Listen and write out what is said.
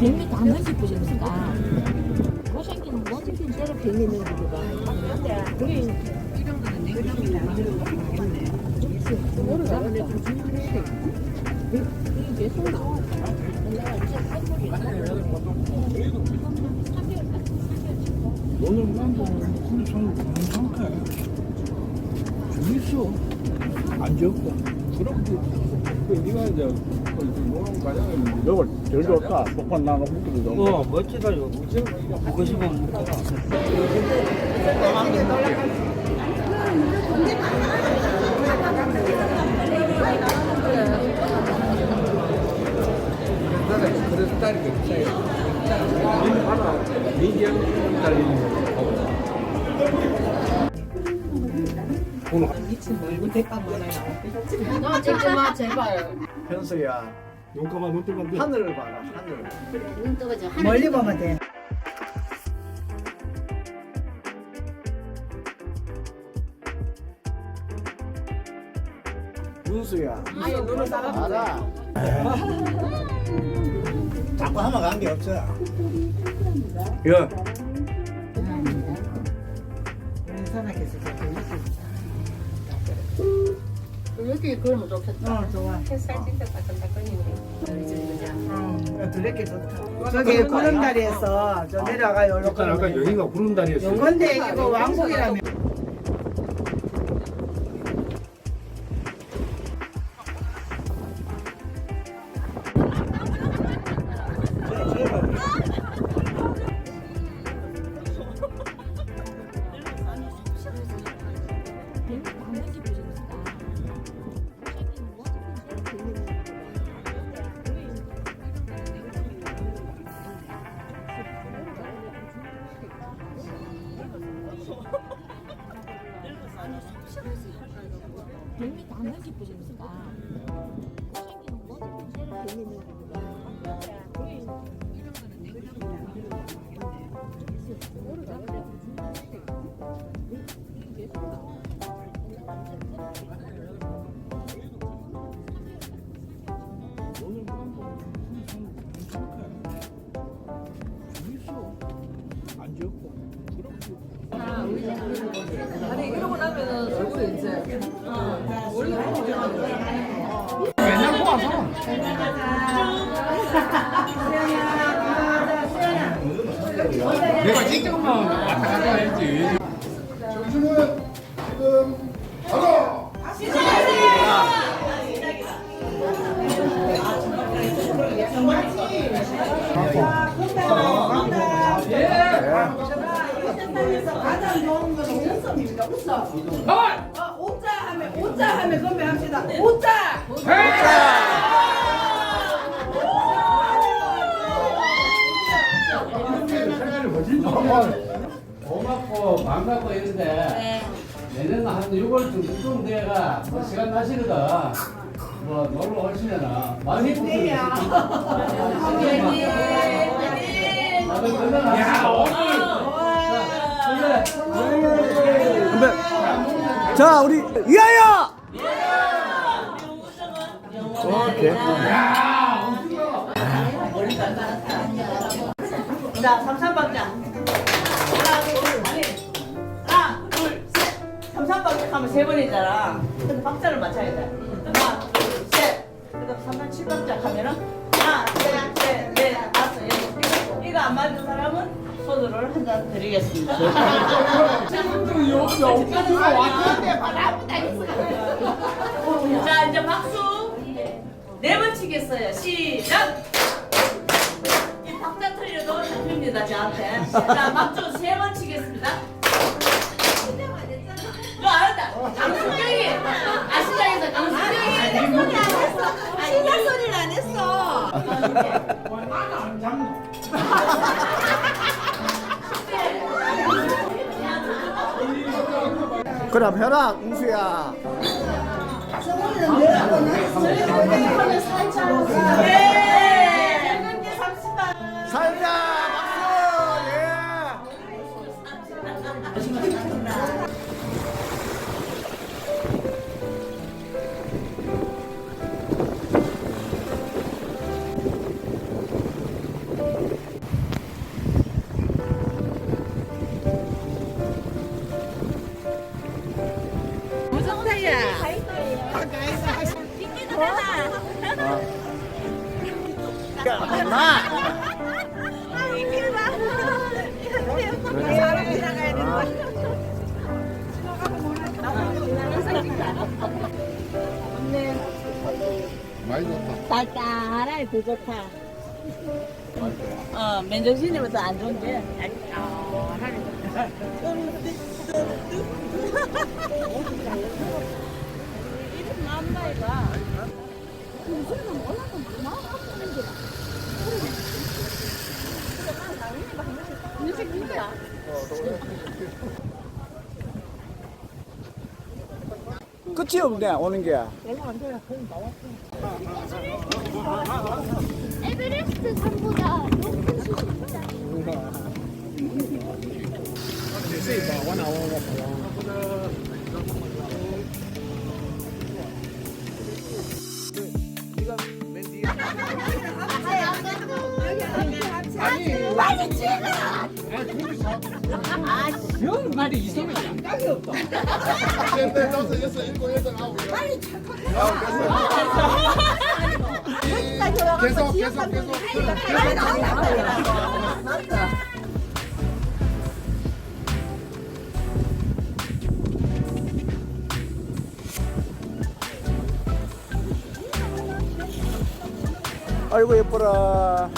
백미 다 넣어주십니까? 못생기는 못생긴 대로 백미 넣어주고 그래 오늘 난뭐 엄청 괜찮게 재밌어. 안 적고 그럼 그 네가 이제 노는 과정에 이걸 덜 좋다. 복권 나눠 먹기도 좋고 어 멋지다 이거? 보고 싶으면 그래서 딸이 그렇지 하나 미디엄 딸리는 거너 찍지 마 제발. 현수야 용감한 눈뜨면 하늘을 봐라 하늘. 눈 뜨거져 멀리 보면 돼. 문수야 아니 눈을 따라. 알아 자꾸 하면 관계 없어 야산 여기 그러면 좋겠다 어 좋아. 햇살 진짜 따끈따끈이네 응, 둘레길 좋다. 저기 구름다리에서 저 내려가요. 아까 여기가 구름다리였어 근데 이거 왕복이라면 다 넣어주십니까? 못생기는 못 내가 직접만 왔다 갔다 했지 웃자. 고맙고 반갑고 이런데 내년 한 6월쯤 그쯤 돼가 뭐 시간 나시거든 뭐 놀러 오시면은 많이 부탁드립니다. 다들 건강하시고. 자 우리 이하야 오케이 자, 삼삼박자. 하나, 둘, 셋. 삼삼박자 하면 세 번이잖아. 근데 박자를 맞춰야 돼. 하나, 둘, 셋. 그다음 삼삼 칠박자 하면은 하나, 둘, 셋, 넷, 다섯, 여섯. 이거, 이거 안 맞는 사람은 손으로 한 잔 드리겠습니다. 자, 이제 박수. 네 번 시작. 이 박자 너무 잡힙니다 저한테 자 막주 세번 치겠습니다. 너 알았다. 강수경이 아시장에서 강수경이 신나 소리를 안 했어. 그럼 혈압 문수야 네. 30만 살자 엄마. 많이 좋다. 달달하니 그 좋다. 어, 맨정신이면서 안 좋은데. 아, 어, 달달하니. 끝이 없네 오는 게. 에베레스트 산보다 높은 수준이다. 계속 계속 아이고 예뻐라.